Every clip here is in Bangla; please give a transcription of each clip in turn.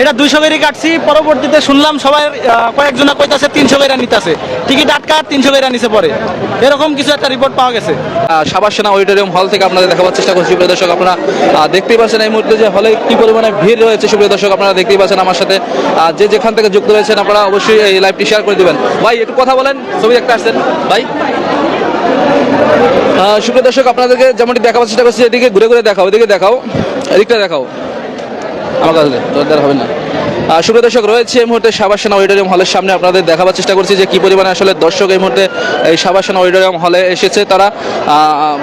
এটা দুইশো করে কাটছি, পরবর্তীতে শুনলাম সবাই কয়েকজনা কইতাছে তিনশো করে নিতেছে টিকিট আটকা, তিনশো করে নিছে পরে। এরকম কিছু একটা রিপোর্ট পাওয়া গেছে। সাবাস সেনা অডিটোরিয়াম হল থেকে আপনাদের দেখাবার চেষ্টা করছি, প্রিয় দর্শক, আপনারা দেখতেই পাচ্ছেন এই মুহূর্তে যে হলে কি পরিমাণে ভিড় রয়েছে, সুপ্রিয় দর্শক, আপনারা দেখতেই পাচ্ছেন আমার সাথে যে যেখান থেকে যুক্ত রয়েছেন, আপনারা অবশ্যই এই লাইভটি শেয়ার করে দিবেন। ভাই, একটু কথা বলেন, ছবি একটা আসছেন। ভাই। সুপ্রিয় দর্শক, আপনাদেরকে যেমনটি দেখাবার চেষ্টা করছি, এদিকে ঘুরে ঘুরে দেখাও, এদিকে দেখাও, এদিকটা দেখাও। আমার কাছে জোরদার হবে না। সুপ্রিয় দর্শক রয়েছে এই মুহূর্তে সাবাসেনা অডিটোরিয়াম হলের সামনে। আপনাদের দেখাবার চেষ্টা করছি যে কি পরিমাণে আসলে দর্শক এই মুহূর্তে এই সাবাসেনা অডিটোরিয়াম হলে এসেছে তারা।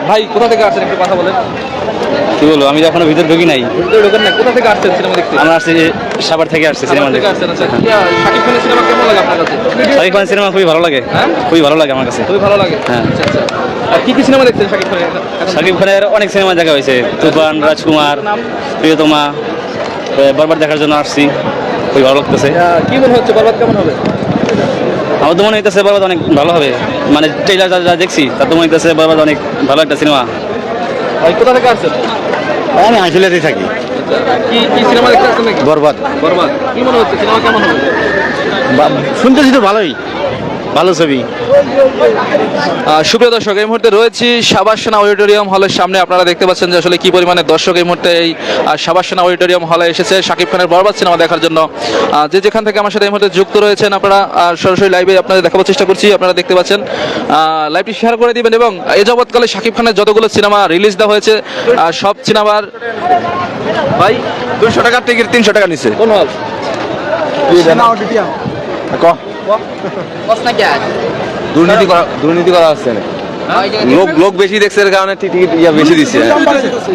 ভাই কোথা থেকে আসছেন একটু কথা বলেন। কি বলব আমি এখনও ভিতরে ঢুকি নাই। ভিতরে ঢোকেন না কোথা থেকে আসছেন সিনেমা দেখতে? আমরা আসছি যে সাভার থেকে আসছি সিনেমা দেখতে। আসছেন আচ্ছা। শাকিব খানের সিনেমা কেমন লাগে আপনার কাছে? শাকিব সিনেমা খুবই ভালো লাগে। হ্যাঁ? খুবই ভালো লাগে আমার কাছে। খুবই ভালো লাগে? হ্যাঁ। আচ্ছা আচ্ছা। আর কি কি সিনেমা দেখছেন শাকিব খানের? শাকিব খানের অনেক সিনেমা দেখা হয়েছে। তুফান রাজকুমার প্রিয়তমা বারবার দেখার জন্য আসছি। খুবই ভালো লাগতেছে। কি মনে হচ্ছে বরবাদ কেমন হবে? আমার তো মনে হইতেছে বারবার অনেক ভালো হবে। মানে ট্রেলার যা যা দেখছি তার তো মনে হইতেছে বারবার অনেক ভালো একটা সিনেমা ভাই কোথা থেকে আসছেন? আমি আইসিলেতেই থাকি। কি কি সিনেমা দেখতে আসছেন বরবাদ। বরবাদ। কি মনে হচ্ছে সিনেমা কেমন হবে? বা- শুনতেছি তো ভালোই। ভালো ছবি। সুপ্রিয় দর্শক এই মুহূর্তে রয়েছি সাবাসেনা অডিটোরিয়াম হলের সামনে। আপনারা দেখতে পাচ্ছেন যে আসলে কি পরিমাণে দর্শক এই মুহূর্তে এই সাবাসেনা অডিটোরিয়াম হলে এসেছে। শাকিব খানের বরবাদ সিনেমা দেখার জন্য। যে যেখান থেকে আমার সাথে এই মুহূর্তে যুক্ত রয়েছেন আপনারা সরাসরি লাইভে আপনাদের দেখাবার চেষ্টা করছি। আপনারা দেখতে পাচ্ছেন লাইভটি শেয়ার করে দিবেন এবং এ যাবৎকালে শাকিব খানের যতগুলো সিনেমা রিলিজ দেওয়া হয়েছে সব সিনেমার ভাই দুশো টাকার টিকিট তিনশো টাকা নিচ্ছে। কোন হল দুর্নীতি করা দুর্নীতি করা হচ্ছে না? লোক লোক বেশি দেখছে এর কারণে টিকিট ইয়া বেশি দিচ্ছে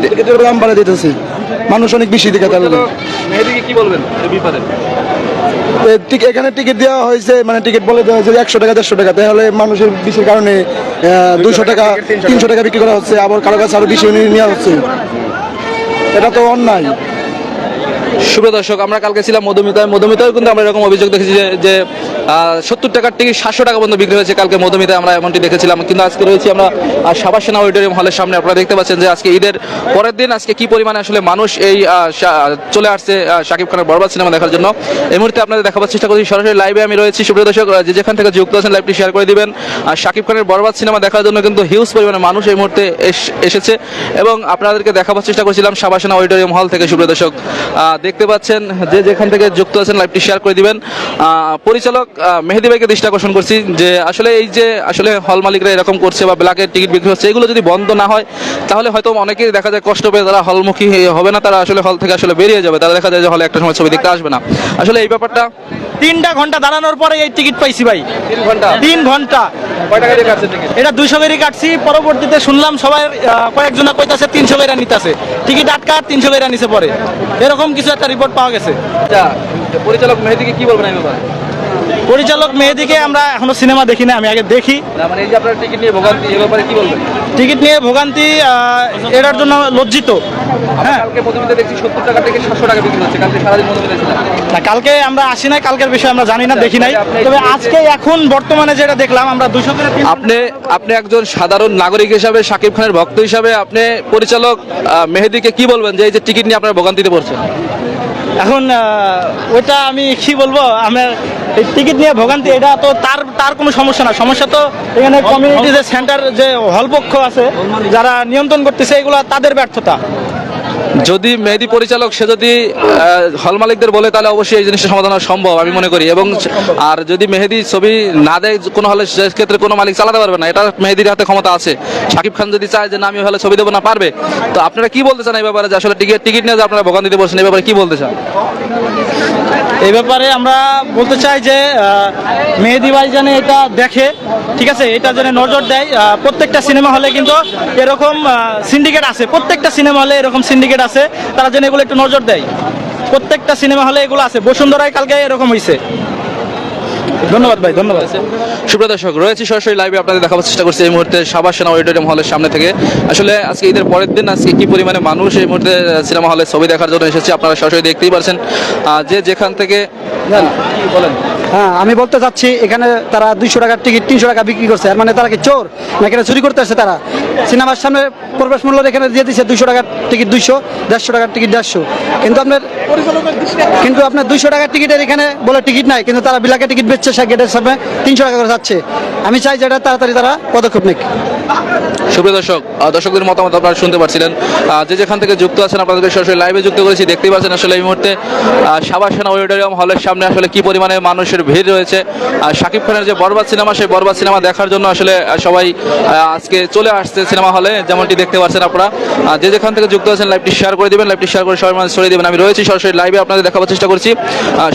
টিকিটের দাম দিতেছে মানুষ অনেক বেশি দেখে তাহলে মেহেদিকে কি বলবেন এই বিপদে? এখানে টিকিট দেওয়া হয়েছে মানে টিকিট বলে দেওয়া হয়েছে একশো টাকা দেড়শো টাকা। তাহলে মানুষের বেশির কারণে দুশো টাকা তিনশো টাকা বিক্রি করা হচ্ছে। আবার কারও কাছে আরও বেশি নিয়ে নেওয়া হচ্ছে। এটা তো অন্যায়। শুভ দর্শক আমরা কালকে ছিলাম মধুমিতায়। মধুমিতায় কিন্তু আমরা এরকম অভিযোগ দেখেছি যে সত্তর টাকার টিকিট সাতশো টাকা পর্যন্ত বিক্রি হয়েছে কালকে মধুমিতায় আমরা এমনটি দেখেছিলাম। কিন্তু আজকে রয়েছি আমরা আহ, সাবাসেনা অডিটোরিয়াম হলের সামনে। আপনারা দেখতে পাচ্ছেন যে আজকে ঈদের পরের দিন আজকে কি পরিমাণে আসলে মানুষ এই চলে আসছে শাকিব খানের বরবাদ সিনেমা দেখার জন্য। এই মুহূর্তে আপনাদের দেখাবার চেষ্টা করছি সরাসরি লাইভে আমি রয়েছি। সুপ্রিয় দর্শক যে যেখান থেকে যুক্ত আছেন লাইভটি শেয়ার করে দিবেন। আর শাকিব খানের বরবাদ সিনেমা দেখার জন্য কিন্তু হিউজ পরিমাণে মানুষ এই মুহূর্তে এস- এসেছে। এবং আপনাদেরকে দেখাবার চেষ্টা করছিলাম সাবাসেনা অডিটোরিয়াম হল থেকে সুপ্রিয় দর্শক। দেখতে পাচ্ছেন যে যেখান থেকে যুক্ত আছেন লাইভটি শেয়ার করে দিবেন। পরিচালক মেহেদি ভাইকে দৃষ্টি আকর্ষণ করছি যে আসলে এই যে আসলে হল মালিকরা এরকম করছে বা ব্ল্যাকের টিকিট বিক্রি হচ্ছে এগুলো যদি বন্ধ না হয় তাহলে হয়তো অনেকেই দেখা যায় কষ্ট পেয়ে তারা হলমুখী হবে না তারা আসলে হল থেকে আসলে বেরিয়ে যাবে। তারা দেখা যায় যে হলে একটা সময় ছবি দেখতে আসবে না। আসলে এই ব্যাপারটা তিনটা ঘণ্টা দাঁড়ানোর পরে এই টিকিট পাইছি ভাই। তিন ঘণ্টা? তিন ঘণ্টা। এটা দুইশো বেরি কাটছি পরবর্তীতে শুনলাম সবাই কয়েকজনা কইতাছে তিনশো বেরা নিতেছে। টিকিট আটকা তিনশো বেরা নিছে পরে। এরকম কিছু একটা রিপোর্ট পাওয়া গেছে। আচ্ছা পরিচালক মেহেদিকে কি বলবেন ব্যাপারে? পরিচালক মেহেদিকে আমরা এখনও সিনেমা দেখি না আমি আগে দেখি। না মানে এই যে আপনার টিকিট নিয়ে ভোগান্তি এই ব্যাপারে কি বলবেন? টিকিট নিয়ে ভোগান্তি এটার জন্য লজ্জিত। হ্যাঁ। কালকে দেখছি সত্তর টাকা থেকে সাতশো টাকা বিক্রি হচ্ছে কালকে সারাদিন মধুমিতা না কালকে আমরা আসি নাই কালকের বিষয়ে আমরা জানি না দেখি নাই। তবে আজকে এখন বর্তমানে যেটা দেখলাম আমরা দুশো আপনি আপনি একজন সাধারণ নাগরিক হিসাবে শাকিব খানের ভক্ত হিসাবে আপনি পরিচালক মেহেদিকে কি বলবেন যে এই যে টিকিট নিয়ে আপনার ভোগান্তিতে পড়ছেন? এখন ওইটা আমি কি বলব আমার এই টিকিট নিয়ে ভোগান্তি এটা তো তার তার কোনো সমস্যা না। সমস্যা তো এখানে কমিউনিটি যে সেন্টার যে হলপক্ষ আছে যারা নিয়ন্ত্রণ করতেছে এগুলো তাদের ব্যর্থতা। যদি মেহেদি পরিচালক, সে যদি হল মালিকদের বলে, তাহলে অবশ্যই এই জিনিসটা সমাধান হওয়া সম্ভব, আমি মনে করি। এবং আর যদি মেহেদি ছবি না দেয়, কোনো হলে সেক্ষেত্রে কোনো মালিক চালাতে পারবে না। এটা মেহেদির হাতে ক্ষমতা আছে। শাকিব খান যদি চায় যে, না, আমি হলে ছবি দেবো না, পারবে। তো আপনারা কি বলতে চান এই ব্যাপারে? যে আসলে টিকিট টিকিট নিয়ে যে আপনারা ভোগান দিতে বসছেন এই ব্যাপারে কি বলতে চান? এই ব্যাপারে আমরা বলতে চাই যে মেহেদি ভাই যেন এটা দেখে, ঠিক আছে? এটা যেন নজর দেয়। প্রত্যেকটা সিনেমা হলে কিন্তু এরকম সিন্ডিকেট আছে। প্রত্যেকটা সিনেমা হলে এরকম সিন্ডিকেট আছে। তারা যেন এগুলো একটু নজর দেয়। প্রত্যেকটা সিনেমা হলে এগুলো আছে। বসুন্ধরায় কালকে এরকম হয়েছে ধন্যবাদ ভাই ধন্যবাদ। সুপ্রিয় দর্শক রয়েছে সরাসরি লাইভে আপনাদের দেখাবার চেষ্টা করছি এই মুহূর্তে সাবাস সেনা অডিটোরিয়াম হলের সামনে থেকে। আসলে আজকে ঈদের পরের দিন আজকে কি পরিমাণে মানুষ এই মুহূর্তে সিনেমা হলে ছবি দেখার জন্য এসেছে আপনারা সরাসরি দেখতেই পারছেন। যে যেখান থেকে কি বলেন? হ্যাঁ আমি বলতে চাচ্ছি, এখানে তারা দুইশো টাকার টিকিট তিনশো টাকা বিক্রি করছে। মানে তারা কি চোর? না, এখানে চুরি করতে আসছে তারা। সিনেমার সামনে প্রবেশ মূল্য এখানে দিয়ে দিচ্ছে দুইশো টাকার টিকিট দুইশো, দেড়শো টাকার টিকিট দেড়শো। কিন্তু আপনার কিন্তু আপনার দুইশো টাকার টিকিটের এখানে বলে টিকিট নাই, কিন্তু তারা বিলাকে টিকিট বেচছে সে গেটের সামনে, তিনশো টাকা করে যাচ্ছে। আমি চাই যেটা তাড়াতাড়ি তারা পদক্ষেপ নিক। সুপ্রিয় দর্শক দর্শকদের মতামত আপনারা শুনতে পাচ্ছিলেন। যে যেখান থেকে যুক্ত আছেন আপনাদেরকে সরাসরি লাইভে যুক্ত করেছি দেখতেই পাচ্ছেন আসলে এই মুহূর্তে আহ, সাবাসেনা অডিটোরিয়াম হলের সামনে আসলে কি পরিমাণে মানুষের ভিড় রয়েছে। শাকিব খানের যে বরবাদ সিনেমা সেই বরবাদ সিনেমা দেখার জন্য আসলে সবাই আজকে চলে আসছে সিনেমা হলে যেমনটি দেখতে পাচ্ছেন আপনারা। যে যেখান থেকে যুক্ত আছেন লাইভটি শেয়ার করে দেবেন লাইভটি শেয়ার করে সবাই মানুষ ছড়িয়ে দেবেন। আমি রয়েছি সরাসরি লাইভে আপনাদের দেখাবার চেষ্টা করছি।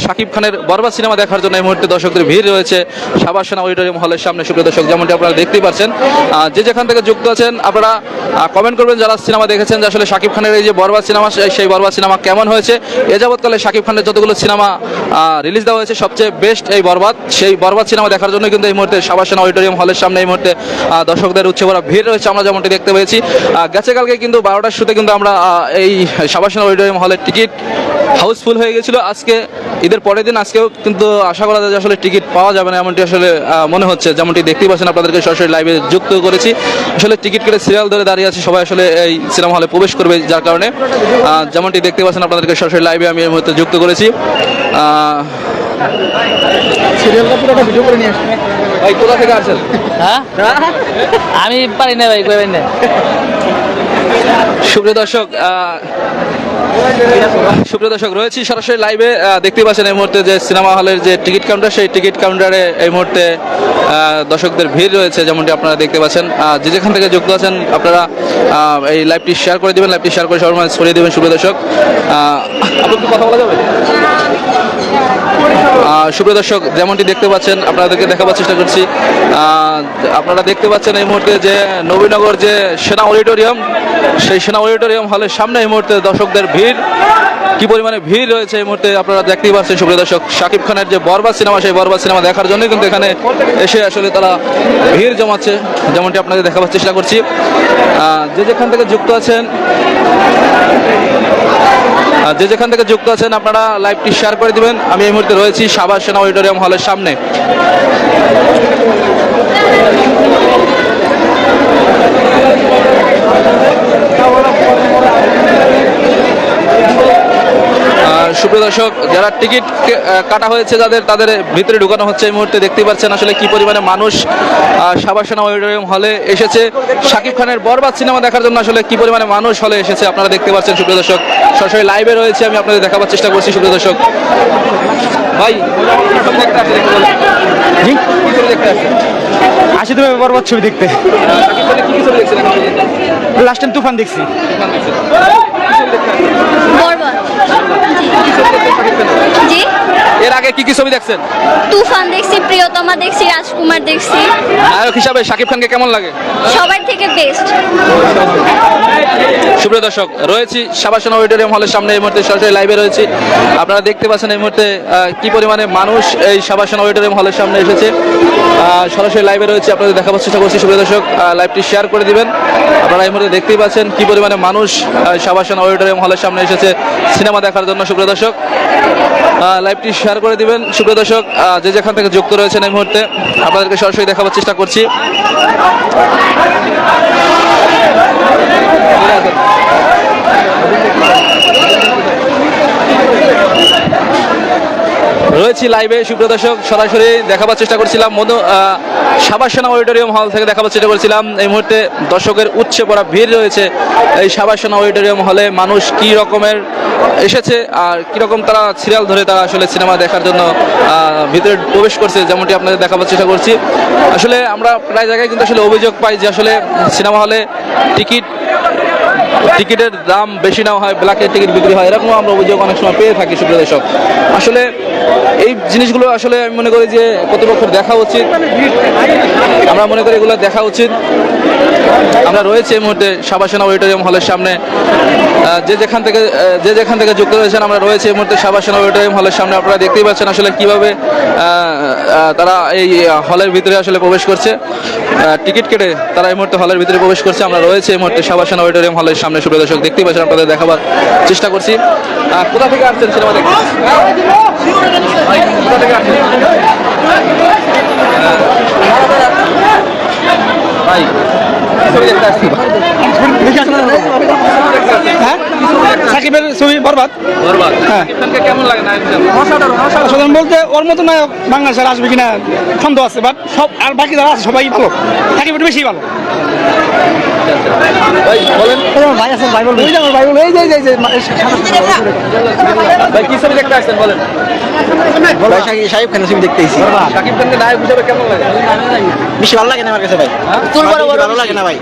শাকিব খানের বরবাদ সিনেমা দেখার জন্য এই মুহূর্তে দর্শকদের ভিড় রয়েছে। সাবাসেনা অডিটোরিয়াম হলের সামনে সুপ্রিয় দর্শক, যেমনটি আপনারা দেখতেই পাচ্ছেন যে যেখান থেকে যুক্ত আছেন, আপনারা কমেন্ট করবেন যারা সিনেমা দেখেছেন যে আসলে শাকিব খানের এই যে বরবাদ সিনেমা, সেই- বরবাদ সিনেমা কেমন হয়েছে। এ যাবৎকালে শাকিব খানের যতগুলো সিনেমা রিলিজ দেওয়া হয়েছে, সবচেয়ে বেস্ট এই বরবাদ, সেই বরবাদ সিনেমা দেখার জন্য কিন্তু এই মুহূর্তে সাবাসেনা অডিটোরিয়াম হলের সামনে এই মুহূর্তে দর্শকদের উচ্ছে ভরা ভিড় রয়েছে, আমরা যেমনটি দেখতে পেয়েছি। গেছে কালকে কিন্তু বারোটার শুতে কিন্তু আমরা এই সাবাসেনা অডিটোরিয়াম হলের টিকিট হাউসফুল হয়ে গেছিল। আজকে, ঈদের পরের দিন আজকেও কিন্তু আশা করা যায় আসলে টিকিট পাওয়া যাবে না, এমনটি আসলে মনে হচ্ছে। যেমনটি দেখতেই পাচ্ছেন আপনাদেরকে সরাসরি লাইভে যুক্ত করেছি। আসলে টিকিট কেটে সিরিয়াল ধরে দাঁড়িয়ে আছে সবাই আসলে এই সিনেমা হলে প্রবেশ করবে যার কারণে। যেমনটি দেখতে পাচ্ছেন আপনাদেরকে সরাসরি লাইভে আমি এই মুহূর্তে যুক্ত করেছি। আহ, ভাই কোথা থেকে হ্যাঁ? আমি পারি না ভাই কইবেন না। সুপ্রিয় দর্শক সুপ্রিয় দর্শক, রয়েছি সরাসরি লাইভে দেখতে পাচ্ছেন এই মুহূর্তে যে সিনেমা হলের যে টিকিট কাউন্টার সেই টিকিট কাউন্টারে এই মুহূর্তে দর্শকদের ভিড় রয়েছে, যেমনটি আপনারা দেখতে পাচ্ছেন। যে যেখান থেকে যুক্ত আছেন, আপনারা এই লাইভটি শেয়ার করে দেবেন লাইভটি শেয়ার করে সবার ছড়িয়ে দেবেন, সুপ্রিয় দর্শক। আপনার কথা বলা যাবে? সুপ্রিয় দর্শক, যেমনটি দেখতে পাচ্ছেন, আপনাদেরকে দেখাবার চেষ্টা করছি। আপনারা দেখতে পাচ্ছেন এই মুহূর্তে যে নবীনগর যে সেনা অডিটোরিয়াম, সেই সেনা অডিটোরিয়াম হলের সামনে এই মুহূর্তে দর্শকদের ভিড়। কি পরিমাণে ভিড় রয়েছে এই মুহূর্তে আপনারা দেখতেই পাচ্ছেন, সুপ্রিয় দর্শক। শাকিব খানের যে বরবাদ সিনেমা, সেই বরবাদ সিনেমা দেখার জন্য কিন্তু এখানে এসে আসলে তারা ভিড় জমাচ্ছে, যেমনটি আপনাদের দেখাবার চেষ্টা করছি। যে যেখান থেকে যুক্ত আছেন যে যেখান থেকে যুক্ত আছেন, আপনারা লাইভটি শেয়ার করে দিবেন। আমি এই মুহূর্তে রয়েছি সাবাস সেনা অডিটোরিয়াম হলের সামনে। সুপ্রিয় দর্শক যারা টিকিট কাটা হয়েছে যাদের তাদের ভিতরে ঢুকানো হচ্ছে এই মুহূর্তে দেখতে পাচ্ছেন আসলে কি পরিমাণে মানুষ সাবাসনা অডিটোরিয়াম হলে এসেছে। শাকিব খানের বরবাদ সিনেমা দেখার জন্য আসলে কি পরিমাণে মানুষ হলে এসেছে আপনারা দেখতে পাচ্ছেন সুপ্রিয় দর্শক। সরাসরি লাইভে রয়েছে আমি আপনাদের দেখাবার চেষ্টা করছি সুপ্রিয় দর্শক। ভাই? আসি তুমি বরবাদ ছবি দেখতে? লাস্ট টাইম তুফান দেখছি। বরবাদ। জি। এর আগে কি কি ছবি দেখছেন? তুফান দেখছি প্রিয়তমা দেখছি রাজকুমার দেখছি। নায়ক হিসাবে শাকিব খানকে কেমন লাগে? সবার থেকে বেস্ট সুপ্রিয় দর্শক রয়েছি সাবাসন অডিটোরিয়াম হলের সামনে এই মুহূর্তে সরাসরি লাইভে রয়েছি। আপনারা দেখতে পাচ্ছেন এই মুহূর্তে কি পরিমাণে মানুষ এই সাবাসন অডিটোরিয়াম হলের সামনে এসেছে। সরাসরি লাইভে রয়েছে আপনাদের দেখাবার চেষ্টা করছি সুপ্রিয় দর্শক লাইভটি শেয়ার করে দিবেন। আপনারা এই মুহূর্তে দেখতেই পাচ্ছেন কি পরিমাণে মানুষ সাবাসন অডিটোরিয়াম হলের সামনে এসেছে। সিনেমা দেখার জন্য সুপ্রিয় দর্শক। লাইভটি শেয়ার করে দিবেন। সুপ্রিয় দর্শক যে যেখান থেকে যুক্ত রয়েছেন এই মুহূর্তে, আপনাদেরকে সরাসরি দেখাবার চেষ্টা করছি। রয়েছি লাইভে সুপ্রিয় দর্শক, সরাসরি দেখাবার চেষ্টা করছিলাম। মধু সাবাসনা অডিটোরিয়াম হল থেকে দেখাবার চেষ্টা করছিলাম। এই মুহূর্তে দর্শকের উচ্ছে পড়া ভিড় রয়েছে। এই সাবাসনা অডিটোরিয়াম হলে মানুষ কি রকমের এসেছে আর কীরকম তারা সিরিয়াল ধরে তারা আসলে সিনেমা দেখার জন্য ভিতরে প্রবেশ করছে যেমনটি আপনাদের দেখাবার চেষ্টা করছি। আসলে আমরা প্রায় জায়গায় কিন্তু আসলে অভিযোগ পাই যে আসলে সিনেমা হলে টিকিট টিকিটের দাম বেশি নেওয়া হয় ব্ল্যাকের টিকিট বিক্রি হয় এরকম আমরা অভিযোগ অনেক সময় পেয়ে থাকি সুপ্রিয় দর্শক। আসলে এই জিনিসগুলো আসলে আমি মনে করি যে কর্তৃপক্ষের দেখা উচিত। আমরা মনে করি এগুলো দেখা উচিত। আমরা রয়েছে এই মুহূর্তে সাবাসনা অডিটোরিয়াম হলের সামনে। যে যেখান থেকে যে যেখান থেকে যুক্ত রয়েছেন, আমরা রয়েছে এই মুহূর্তে সাবাসনা অডিটোরিয়াম হলের সামনে। আপনারা দেখতেই পাচ্ছেন আসলে কীভাবে তারা এই হলের ভিতরে আসলে প্রবেশ করছে। টিকিট কেটে তারা এই মুহূর্তে হলের ভিতরে প্রবেশ করছে। আমরা রয়েছে এই মুহূর্তে সাবাসনা অডিটোরিয়াম হলের সামনে। সুপ্রিয় দর্শক, দেখতেই পাচ্ছেন, আপনাদের দেখাবার চেষ্টা করছি। কোথা থেকে আসছেন সিনেমা দেখতে ভাই, কোথা থেকে আসছেন ছবি দেখতে আসছি হ্যাঁ সাকিবের ছবি বরবাদ বরবাদ শাকিব কেমন লাগে নায়ক সাধারণ বলতে ওর মতো নায়ক বাংলাদেশের আসবে কিনা খন্দ আছে বাট সব আর বাকি যারা আছে সবাই ভালো। থাকি বেশি ভালো। ভাই বলেন। ভাই আছে ভাই বলব এই যে আমার ভাই বলব এই যে এই যে ভাই কি ছবি দেখতে আসছেন বলেন। সাকিব খানের ছবি দেখতে এসেছি। খানকে নায়ক হিসেবে কেমন লাগে? বেশি ভালো লাগে না আমার কাছে ভাই? তুল বড় বড় ভালো লাগে না ভাই?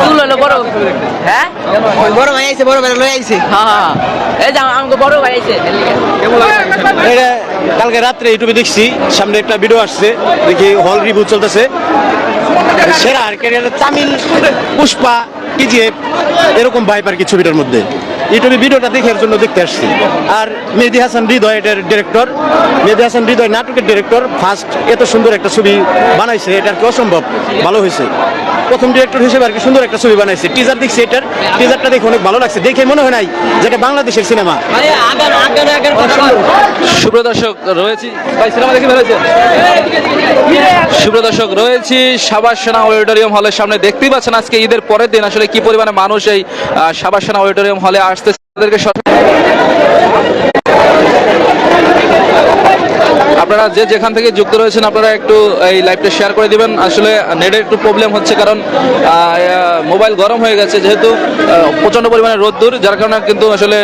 লাগে হলো বড়। হ্যাঁ? বড় ভাই আইছে বড় ভাই লই আইছে। হ্যাঁ হ্যাঁ। এই যে আমাকে বড় ভাই কেমন লাগে? এটা কালকে রাত্রে ইউটিউবে দেখছি, সামনে একটা ভিডিও আসছে, দেখি হল রিভিউ চলতেছে। সেরা আর ক্যারিয়ার তামিল, পুষ্পা কেজিএফ এরকম ভাইব আর কি ছবিটার মধ্যে। ইউটিউবে ভিডিওটা দেখার জন্য দেখতে আসছি। আর মেহেদি হাসান হৃদয় এটার ডিরেক্টর মেহেদি হাসান হৃদয় নাটকের ডিরেক্টর ফার্স্ট এত সুন্দর একটা ছবি বানাইছে, এটা আর কি অসম্ভব, ভালো হয়েছে। প্রথম ডিরেক্টর হিসেবে আর কি সুন্দর একটা ছবি বানাইছে। টিজার দেখছি এটার। টিজারটা দেখে অনেক ভালো লাগছে। দেখে মনে হয় নাই যেটা বাংলাদেশের সিনেমা সুপ্রিয় দর্শক রয়েছি। ভাই সিনেমা দেখে বেরোয়েছে সুপ্রিয় দর্শক রয়েছি সাবাস সেনা অডিটোরিয়াম হলের সামনে। দেখতেই পাচ্ছেন আজকে ঈদের পরের দিন। আসলে কি পরিমাণে মানুষ এই আহ, সাবাস সেনা অডিটোরিয়াম হলে আসতে তাদেরকে সঠিক আপনারা যে যেখান থেকে যুক্ত রয়েছেন আপনারা একটু এই লাইভটা শেয়ার করে দিবেন। আসলে নেটের একটু প্রবলেম হচ্ছে কারণ মোবাইল গরম হয়ে গেছে যেহেতু প্রচণ্ড পরিমাণে রোদ্দুর যার কারণে কিন্তু আসলে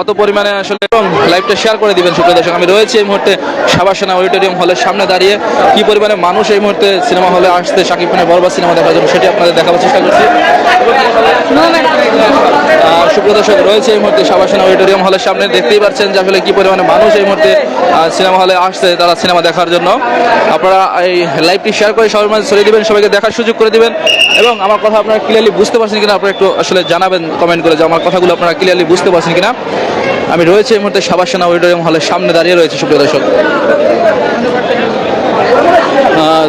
অত পরিমাণে আসলে এবং লাইভটা শেয়ার করে দিবেন। সুপ্রিয় দর্শক আমি রয়েছি এই মুহূর্তে সাবাসেনা অডিটোরিয়াম হলের সামনে দাঁড়িয়ে। কি পরিমাণে মানুষ এই মুহূর্তে সিনেমা হলে আসতে শাকিব খানের বরবাদ সিনেমা দেখার জন্য সেটি আপনাদের দেখাবার চেষ্টা করছি। সুপ্রিয় দর্শক রয়েছে এই মুহূর্তে সাবাসেনা অডিটোরিয়াম হলের সামনে। দেখতেই পাচ্ছেন যে আসলে কি পরিমাণে মানুষ এই মুহূর্তে সিনেমা হলে আসছে। তারা সিনেমা দেখার জন্য। আপনারা এই লাইভটি শেয়ার করে সবার মাঝে ছড়িয়ে দেবেন, সবাইকে দেখার সুযোগ করে দেবেন। এবং আমার কথা আপনারা ক্লিয়ারলি বুঝতে পারছেন কিনা, আপনারা একটু আসলে জানাবেন কমেন্ট করে যে আমার কথাগুলো আপনারা ক্লিয়ারলি বুঝতে পারছেন কিনা। আমি রয়েছে এই মুহূর্তে সাবাসেনা অডিটোরিয়াম হলের সামনে দাঁড়িয়ে রয়েছে, সুপ্রিয় দর্শক।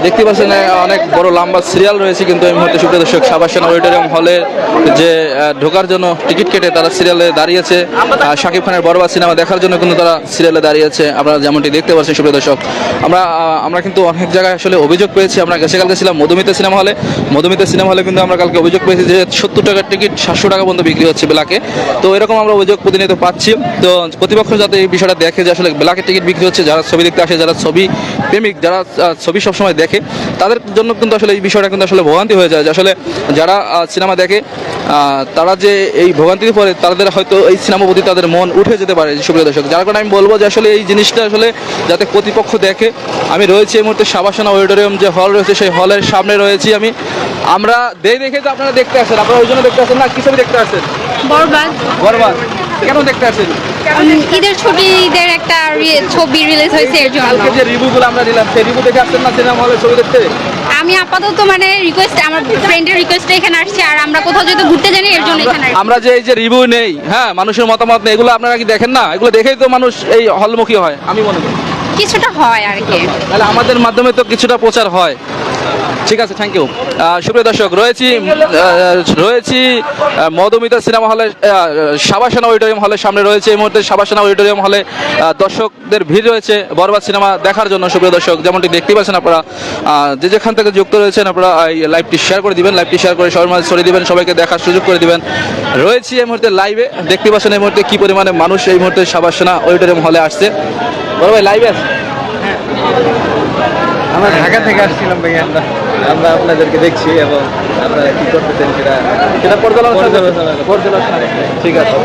দেখতে পাচ্ছেন অনেক বড় লম্বা সিরিয়াল রয়েছে কিন্তু এই মুহূর্তে সুপ্রিয় দর্শক সাবাসেন অডিটোরিয়াম হলে যে ঢোকার জন্য টিকিট কেটে তারা সিরিয়ালে দাঁড়িয়েছে। শাকিব খানের বরবাদ সিনেমা দেখার জন্য কিন্তু তারা সিরিয়ালে দাঁড়িয়েছে আপনারা যেমনটি দেখতে পাচ্ছেন সুপ্রিয় দর্শক। আমরা আমরা কিন্তু অনেক জায়গায় আসলে অভিযোগ পেয়েছি, আমরা গেছে কালকে ছিলাম মধুমিতা সিনেমা হলে। মধুমিতা সিনেমা হলে কিন্তু আমরা কালকে অভিযোগ পেয়েছি যে সত্তর টাকার টিকিট সাতশো টাকা পর্যন্ত বিক্রি হচ্ছে বেলাকে তো এরকম আমরা অভিযোগ প্রতিনিয়ত পাচ্ছি। তো কর্তৃপক্ষ যাতে এই বিষয়টা দেখে যে আসলে বেলাকে টিকিট বিক্রি হচ্ছে, যারা ছবি দেখতে আসে, যারা ছবি প্রেমিক, যারা ছবি ছবি সবসময় দেখে তাদের জন্য কিন্তু আসলে এই বিষয়টা কিন্তু আসলে ভোগান্তি হয়ে যায় যে আসলে যারা সিনেমা দেখে তারা যে এই ভোগান্তিতে পরে তাদের হয়তো এই সিনেমা প্রতি তাদের মন উঠে যেতে পারে সুপ্রিয় দর্শক। যার কারণে আমি বলব যে আসলে এই জিনিসটা আসলে যাতে কর্তৃপক্ষ দেখে আমি রয়েছি এই মুহূর্তে সাবাসনা অডিটোরিয়াম যে হল রয়েছে সেই হলের সামনে রয়েছি আমি। আমরা দেই দেখে তো আপনারা দেখতে আসেন আপনারা ওই জন্য দেখতে আসেন না কি ছবি দেখতে আসেন? বরবাদ। বরবাদ। কেন দেখতে আসেন? ঈদের ছুটি ঈদের একটা ছবি রিলিজ হয়েছে এর জন্য। কালকে যে রিভিউগুলো আমরা দিলাম সেই রিভিউ দেখে আসছেন না সিনেমা হলে ছবি দেখতে? আমি আপাতত মানে রিকোয়েস্ট আমার ফ্রেন্ডের রিকোয়েস্টে এখানে আসছি আর আমরা কোথাও যদি ঘুরতে জানি এর জন্য এখানে আমরা যে এই যে রিভিউ নেই হ্যাঁ মানুষের মতামত নেই এগুলো আপনারা কি দেখেন না? এগুলো দেখেই তো মানুষ এই হলমুখী হয় আমি মনে করি। কিছুটা হয় আর কি। তাহলে আমাদের মাধ্যমে তো কিছুটা প্রচার হয়। ঠিক আছে থ্যাংক ইউ সুপ্রিয় দর্শক, রয়েছি রয়েছি মধুমিতা সিনেমা হলে সাবাসনা অডিটোরিয়াম হলের সামনে রয়েছে। এই মুহূর্তে সাবাসনা অডিটোরিয়াম হলে দর্শকদের ভিড় রয়েছে বরবাদ সিনেমা দেখার জন্য, সুপ্রিয় দর্শক। যেমনটি দেখতে পাচ্ছেন আপনারা যে যেখান থেকে যুক্ত রয়েছেন, আপনারা এই লাইভটি শেয়ার করে দিবেন লাইভটি শেয়ার করে সবার মাঝে ছড়িয়ে দিবেন, সবাইকে দেখার সুযোগ করে দিবেন। রয়েছি এই মুহূর্তে লাইভে দেখতে পাচ্ছেন এই মুহূর্তে কি পরিমাণে মানুষ এই মুহূর্তে সাবাসনা অডিটোরিয়াম হলে আসছে। বড় ভাই লাইভে আছে? আমরা ঢাকা থেকে আসছিলাম ভাই আমরা আমরা আপনাদেরকে দেখছি এবং আপনারা কি করতেছেন সেটা সেটা পর্যালোচনা পর্যালোচনা ঠিক আছে।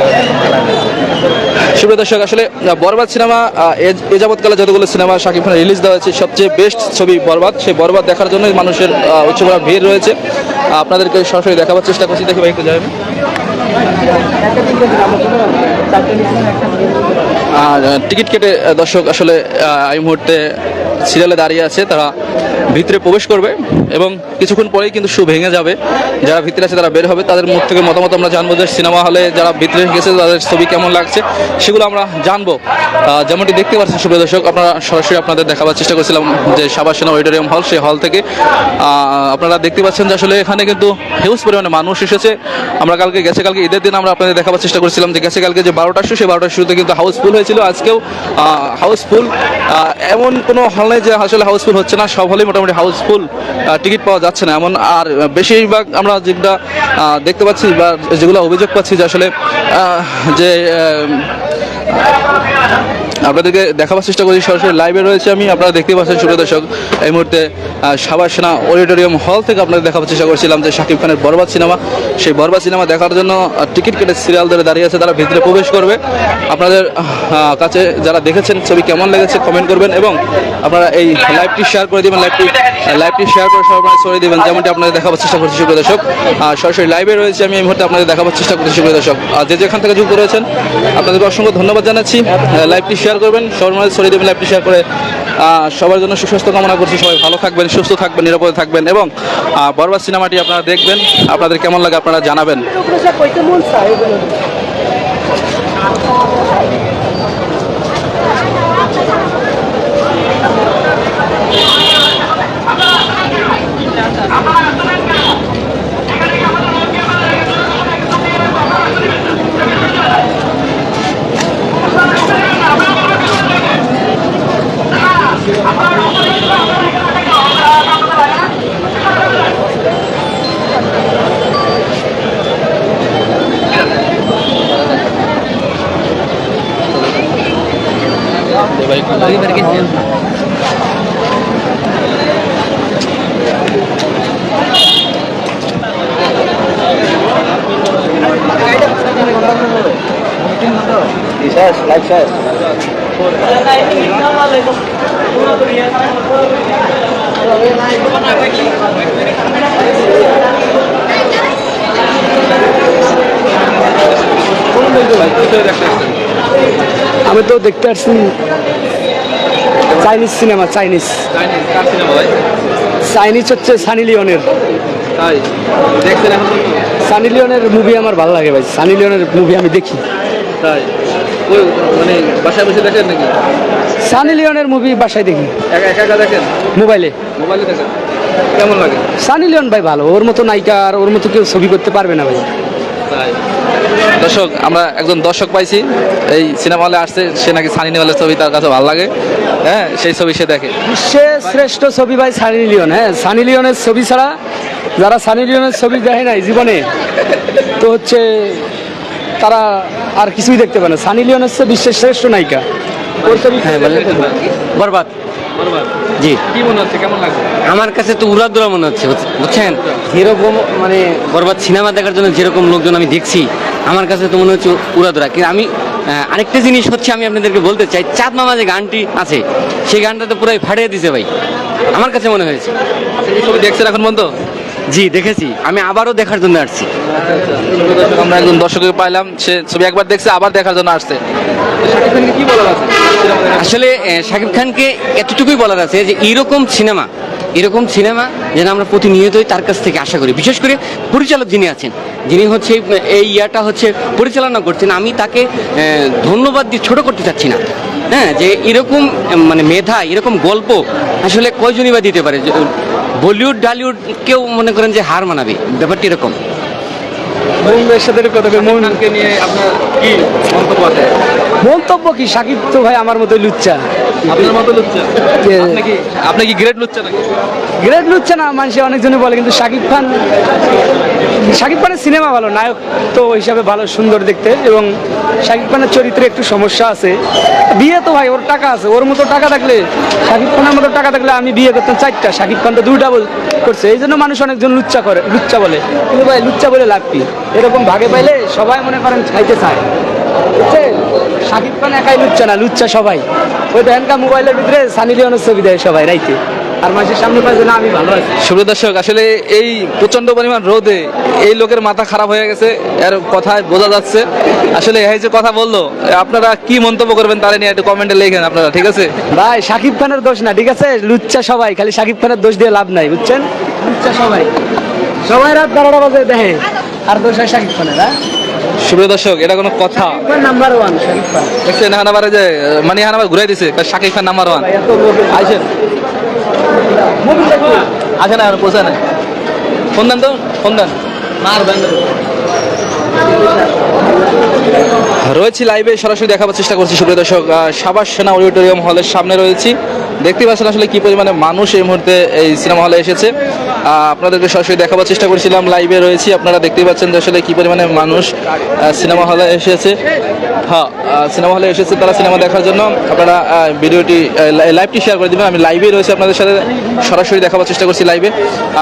সুপ্রিয় দর্শক আসলে বরবাদ সিনেমা এ- যাবৎকালে যতগুলো সিনেমা শাকিব খানের রিলিজ দেওয়া হয়েছে সবচেয়ে বেস্ট ছবি বরবাদ। সেই বরবাদ দেখার জন্যই মানুষের আহ, উচ্চ ভরা ভিড় রয়েছে। আপনাদেরকে সরাসরি দেখাবার চেষ্টা করছি। দেখি ভাই একটু যাবেন? টিকিট কেটে দর্শক আসলে এই মুহূর্তে সিরিয়ালে দাঁড়িয়ে আছে তারা ভিতরে প্রবেশ করবে এবং কিছুক্ষণ পরেই কিন্তু শু ভেঙে যাবে। যারা ভিতরে আছে তারা বের হবে। তাদের মুখ থেকে মতামত আমরা জানব যে সিনেমা হলে যারা ভিতরে গেছে তাদের ছবি কেমন লাগছে, সেগুলো আমরা জানব। যেমনটি দেখতে পাচ্ছেন সুপ্রিয় দর্শক, আপনারা সরাসরি আপনাদের দেখাবার চেষ্টা করছিলাম যে সাবাসেনা অডিটোরিয়াম হল, সেই হল থেকে। আপনারা দেখতে পাচ্ছেন যে আসলে এখানে কিন্তু হিউজ পরিমাণে মানুষ এসেছে। আমরা কালকে, গেছে কালকে ঈদের দিন আমরা আপনাদের দেখাবার চেষ্টা করছিলাম যে গেছে কালকে যে বারোটার শো, সেই বারোটার শুরুতে কিন্তু হাউসফুল হয়েছিল। আজকেও হাউসফুল এমন কোনো হল নেই যে আসলে হাউসফুল হচ্ছে না। সব হলেই মোটামুটি হাউসফুল টিকিট পাওয়া যাচ্ছে না এমন। আর বেশিরভাগ আমরা যেটা দেখতে পাচ্ছি বা যেগুলো অভিযোগ পাচ্ছি যে আসলে যে আপনাদেরকে দেখাবার চেষ্টা করছি, সরাসরি লাইভে রয়েছে আমি। আপনারা দেখতে পাচ্ছেন, সুপ্রিয় দর্শক, এই মুহূর্তে সাভার সেনা অডিটোরিয়াম হল থেকে আপনাদের দেখাবার চেষ্টা করছিলাম যে শাকিব খানের বরবাদ সিনেমা। সেই বরবাদ সিনেমা দেখার জন্য টিকিট কেটে সিরিয়াল ধরে দাঁড়িয়ে আছে, তারা ভিতরে প্রবেশ করবে। আপনাদের কাছে যারা দেখেছেন, ছবি কেমন লেগেছে কমেন্ট করবেন এবং আপনারা এই লাইভটি শেয়ার করে দিবেন লাইভটি লাইভটি শেয়ার করে সবাই ছড়িয়ে দিবেন, যেমনটি আপনাদের দেখাবার চেষ্টা করছি, সুপ্রিয় দর্শক। সরাসরি লাইভে রয়েছে আমি, এই মুহূর্তে আপনাদের দেখাবার চেষ্টা করছি, সুপ্রিয় দর্শক। যে যেখান থেকে যুক্ত রয়েছেন, আপনাদেরকে অসংখ্য ধন্যবাদ জানাচ্ছি। লাইভটি শেয়ার করবেন। সবার মাঝে ছড়িয়ে দেবেন লাইভটি শেয়ার করে। সবার জন্য সুস্বাস্থ্য কামনা করছি। সবাই ভালো থাকবেন, সুস্থ থাকবেন, নিরাপদে থাকবেন এবং বরবার সিনেমাটি আপনারা দেখবেন। আপনাদের কেমন লাগে আপনারা জানাবেন। আমি তো দেখতে আসছি চাইনিজ সিনেমা চাইনিজ। চাইনিজ হচ্ছে সানি লিওনের। সানি লিওনের মুভি আমার ভালো লাগে ভাই। সানি লিওনের মুভি আমি দেখি। তাই? মানে বাসায় বসে দেখেন নাকি? সানি লিওনের মুভি বাসায় দেখি। একা একা দেখেন? মোবাইলে। মোবাইলে দেখেন? কেমন লাগে? সানি লিওন ভাই ভালো ওর মতো নায়িকা আর ওর মতো কেউ ছবি করতে পারবে না ভাই। তাই। দর্শক আমরা একজন দর্শক পাইছি এই সিনেমা হলে আসছে সে নাকি সানি নেওয়ালের ছবি তার কাছে ভালো লাগে। হ্যাঁ সেই ছবি সে দেখে। বিশ্বের শ্রেষ্ঠ ছবি ভাই সানি লিওন হ্যাঁ সানি লিওনের ছবি ছাড়া যারা সানি লিওনের ছবি দেখে নাই জীবনে তো হচ্ছে তারা আর কিছুই দেখতে পারে না। সানি লিওন হচ্ছে বিশ্বের শ্রেষ্ঠ নায়িকা। ছবি হ্যাঁ বরবাদ। জি। কি মনে হচ্ছে? কেমন লাগছে? আমার কাছে তো উড়াদুরা মনে হচ্ছে বুঝছেন? যেরকম মানে বরবাদ সিনেমা দেখার জন্য যেরকম লোকজন আমি দেখছি আমার কাছে তো মনে হচ্ছে উড়াদুরা কিন্তু আমি আরেকটা জিনিস হচ্ছে আমি আপনাদেরকে বলতে চাই চাঁদ মামা যে গানটি আছে সেই গানটা তো পুরাই ফাটিয়ে দিছে ভাই। আমার কাছে মনে হয়েছে। এই ছবি দেখছেন এখন পর্যন্ত জি দেখেছি। আমি আবারও দেখার জন্য আসছি। আমরা একজন দর্শককে পাইলাম সে ছবি একবার দেখছে আবার দেখার জন্য আসছে। কি বলার আছে? আসলে শাকিব খানকে এতটুকুই বলার আছে যে এরকম সিনেমা এরকম সিনেমা যেন আমরা প্রতিনিয়তই তার কাছ থেকে আশা করি। বিশেষ করে পরিচালক যিনি আছেন যিনি হচ্ছে এই ইয়াটা হচ্ছে পরিচালনা করছেন আমি তাকে ধন্যবাদ দিয়ে ছোট করতে চাচ্ছি না। হ্যাঁ যে এরকম মানে মেধা এরকম গল্প আসলে কয়জনই বা দিতে পারে? যে, বলিউড ডালিউড কেউ মনে করেন যে হার মানাবে? ব্যাপারটি এরকম। সাথে কথা বলি, মুম্বাই- নিয়ে আপনার কি মন্তব্য আছে? মন্তব্য কি? সাকিব তো ভাই আমার মতো লুচ্চা। আপনি কি গ্রেট লুচ্চা নাকি? গ্রেট লুচ্চা না মানুষে বলে কিন্তু শাকিব খান শাকিব খানের সিনেমা ভালো নায়ক তো হিসাবে ভালো সুন্দর দেখতে এবং শাকিব খানের চরিত্রে একটু সমস্যা আছে। বিয়ে তো ভাই ওর টাকা আছে ওর মতো টাকা থাকলে শাকিব খানের মতো টাকা থাকলে আমি বিয়ে করতাম চারটা শাকিব খান তো দুইটা বল- করছে এই জন্য মানুষ অনেকজন লুচ্চা করে লুচ্চা বলে। কিন্তু ভাই লুচ্চা বলে লাভ কি? এরকম ভাগে পাইলে সবাই মনে করেন খাইতে চায়। বুঝছেন শাকিব খান একাই লুচ্চা না লুচ্চা সবাই। ওই মোবাইলের ভিতরে সানি লিওনের ছবি দেয় সবাই রাইতে। আর মানুষের সামনে না আমি ভালো আছি। সুপ্রিয় দর্শক আসলে এই প্রচণ্ড পরিমাণ রোদে এই লোকের মাথা খারাপ হয়ে গেছে এর কথায় বোঝা যাচ্ছে। আসলে এই যে কথা বলল আপনারা কি মন্তব্য করবেন তারা নিয়ে একটু কমেন্টে লেখেন আপনারা ঠিক আছে? ভাই শাকিব খানের দোষ না ঠিক আছে? লুচ্চা সবাই খালি শাকিব খানের দোষ দিয়ে লাভ নাই বুঝছেন? লুচ্চা সবাই। সবাই রাত বারোটা বাজে দেখে আর দোষ হয় শাকিব খানের হ্যাঁ? সুপ্রিয় দর্শক এটা কোনো কথা। নাম্বার ওয়ান দেখছেন হানাবারে যে মানে হানাবার ঘুরাই দিছে শাকিব খান নাম্বার ওয়ান আসেন আসেন আর পৌঁছে না ফোন দেন তো ফোন দেন। মার রয়েছি লাইভে সরাসরি দেখাবার চেষ্টা করছি সুপ্রিয় দর্শক সাবাস সেনা অডিটোরিয়াম হলের সামনে রয়েছি। দেখতে পাচ্ছেন আসলে কি পরিমাণে মানুষ এই মুহূর্তে এই সিনেমা হলে এসেছে। আপনাদেরকে সরাসরি দেখাবার চেষ্টা করেছিলাম লাইভে রয়েছি, আপনারা দেখতে পাচ্ছেন যে আসলে কি পরিমাণে মানুষ সিনেমা হলে এসেছে। হ্যাঁ সিনেমা হলে এসেছে তারা সিনেমা দেখার জন্য। আপনারা ভিডিওটি লাইভটি শেয়ার করে দেবেন। আমি লাইভে রয়েছে আপনাদের সাথে, সরাসরি দেখাবার চেষ্টা করছি লাইভে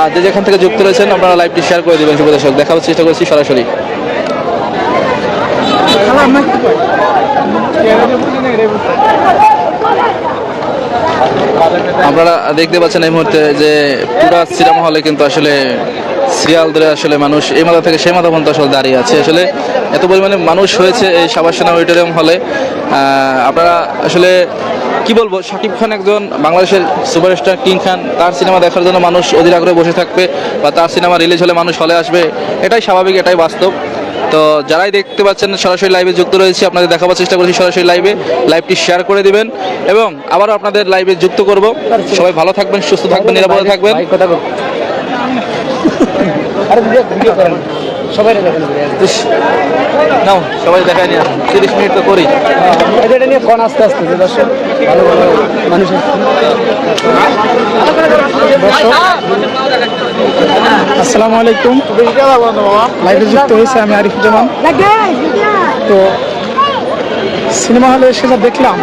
আর যে যেখান থেকে যুক্ত রয়েছেন, আপনারা লাইভটি শেয়ার করে দেবেন, সুপ্রিয় দর্শক। দেখাবার চেষ্টা করছি সরাসরি। আপনারা দেখতে পাচ্ছেন এই মুহূর্তে যে পুরা সিনেমা হলে কিন্তু আসলে সিরিয়াল ধরে আসলে মানুষ এই মাথা থেকে সেই মাথা পর্যন্ত আসলে দাঁড়িয়ে আছে। আসলে এত পরিমাণে মানুষ হয়েছে এই সাবাসেনা অডিটোরিয়াম হলে। আপনারা আসলে কি বলব? শাকিব খান একজন বাংলাদেশের সুপারস্টার, কিং খান, তার সিনেমা দেখার জন্য মানুষ অধীর আগ্রহে বসে থাকবে বা তার সিনেমা রিলিজ হলে মানুষ হলে আসবে। এটাই স্বাভাবিক, এটাই বাস্তব। তো যারাই দেখতে পাচ্ছেন সরাসরি লাইভে যুক্ত রয়েছে, আপনাদের দেখাবার চেষ্টা করছি সরাসরি লাইভে লাইভটি শেয়ার করে দিবেন এবং আবারও আপনাদের লাইভে যুক্ত করব। সবাই ভালো থাকবেন, সুস্থ থাকবেন, নিরাপদে থাকবেন। সবাই তিরিশ মিনিট তো করি। মানুষের আসসালামু আলাইকুম। লাইভে যুক্ত হয়েছে আমি আরিফুজ্জামান তো সিনেমা হলে এসে যা দেখলাম,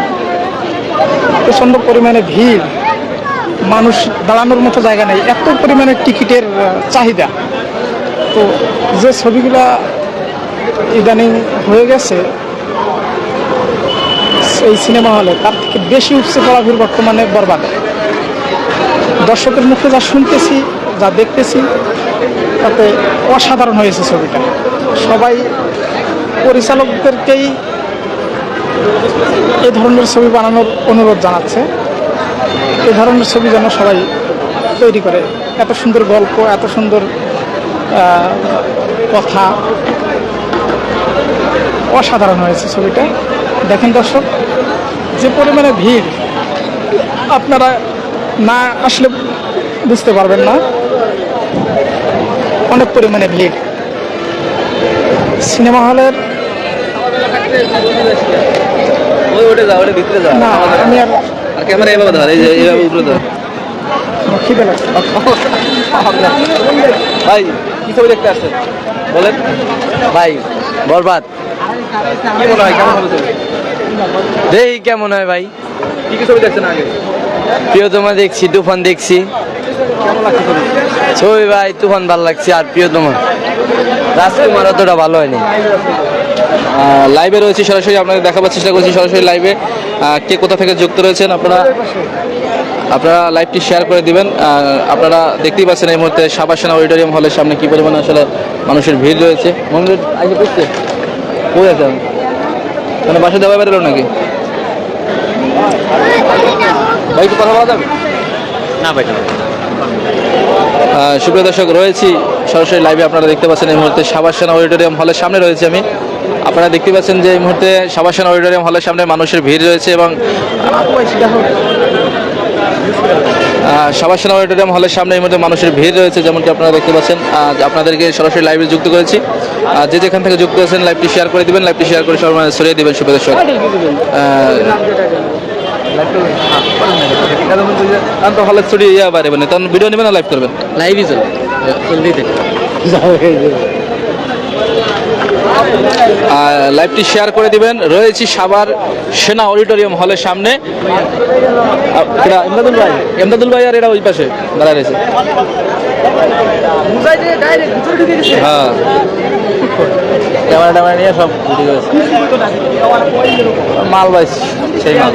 প্রচণ্ড পরিমাণে ভিড়, মানুষ দাঁড়ানোর মতো জায়গা নেই, এত পরিমাণে টিকিটের চাহিদা। তো যে ছবিগুলা ইদানিং হয়ে গেছে, এই সিনেমা হলে তার থেকে বেশি উঠছে পড়া ভিড় বর্তমানে বরবাদ। দর্শকের মুখে যা শুনতেছি যা দেখতেছি, তাতে অসাধারণ হয়েছে ছবিটা। সবাই পরিচালকদেরকেই এ ধরনের ছবি বানানোর অনুরোধ জানাচ্ছে। এ ধরনের ছবি যেন সবাই তৈরি করে। এত সুন্দর গল্প, এত সুন্দর কথা। অসাধারণ হয়েছে ছবিটা। দেখেন দর্শক, যে পরিমাণে ভিড়, আপনারা না আসলে বুঝতে পারবেন না। অনেক পরিমাণে ভিড়। সিনেমা হলের ওটা যা ওটা ভিতরে না আমি আর আর ক্যামেরা এভাবে ধর এই যে এইভাবে উপরে ধর। খিদে লাগছে। ভাই কি ছবি দেখতে আসছেন? বলেন। ভাই বরবাদ। কি মনে হয় কেমন হবে দেখি কেমন হয় ভাই? কি কি ছবি দেখছেন আগে? প্রিয়তমা দেখছি তুফান দেখছি। কেমন লাগছে ছবি ভাই তুফান ভালো লাগছে আর প্রিয়তমা। রাজকুমার অতটা ভালো হয়নি। লাইভে রয়েছি সরাসরি আপনাকে দেখাবার চেষ্টা করছি সরাসরি লাইভে কে কোথা থেকে যুক্ত রয়েছেন আপনারা? আপনারা লাইভটি শেয়ার করে দিবেন। আপনারা দেখতেই পাচ্ছেন এই মুহূর্তে সাবাসেনা অডিটোরিয়াম হলের সামনে কী পরিমাণে আসলে মানুষের ভিড় রয়েছে। মন্দির আগে বুঝছে কই আছে মানে বাসা দেওয়া বেরোলো নাকি? ভাই একটু কথা বলা যাবে? না ভাই সুপ্রিয় দর্শক, রয়েছি সরাসরি লাইভে আপনারা দেখতে পাচ্ছেন এই মুহূর্তে সাবাসেনা অডিটোরিয়াম হলের সামনে রয়েছে আমি। আপনারা দেখতে পাচ্ছেন যে এই মুহূর্তে সাবাসেনা অডিটোরিয়াম হলের সামনে মানুষের ভিড় রয়েছে এবং সাবাসেনা অডিটোরিয়াম হলের সামনে এই মুহূর্তে মানুষের ভিড় রয়েছে, যেমনটি আপনারা দেখতে পাচ্ছেন। আপনাদেরকে সরাসরি লাইভে যুক্ত করেছি। আর যে যেখান থেকে যুক্ত আছেন লাইভটি শেয়ার করে দিবেন লাইভটি শেয়ার করে সবাই ছড়িয়ে দিবেন, সুপ্রিয় দর্শক। আহ, তো হলের ছড়িয়ে ইয়া বাইরে মানে তখন ভিডিও নেবেন না লাইভ করবেন? লাইভই চল। জলদি আর লাইভটি শেয়ার করে দিবেন। রয়েছি সাভার সেনা অডিটোরিয়াম হলের সামনে। এটা এমদাদুল ভাই? এমদাদুল ভাই আর এরা ওই পাশে দাঁড়ায় রয়েছে। হ্যাঁ। ক্যামেরা ট্যামেরা নিয়ে সব ভিডিও মাল ভাই সেই মাল।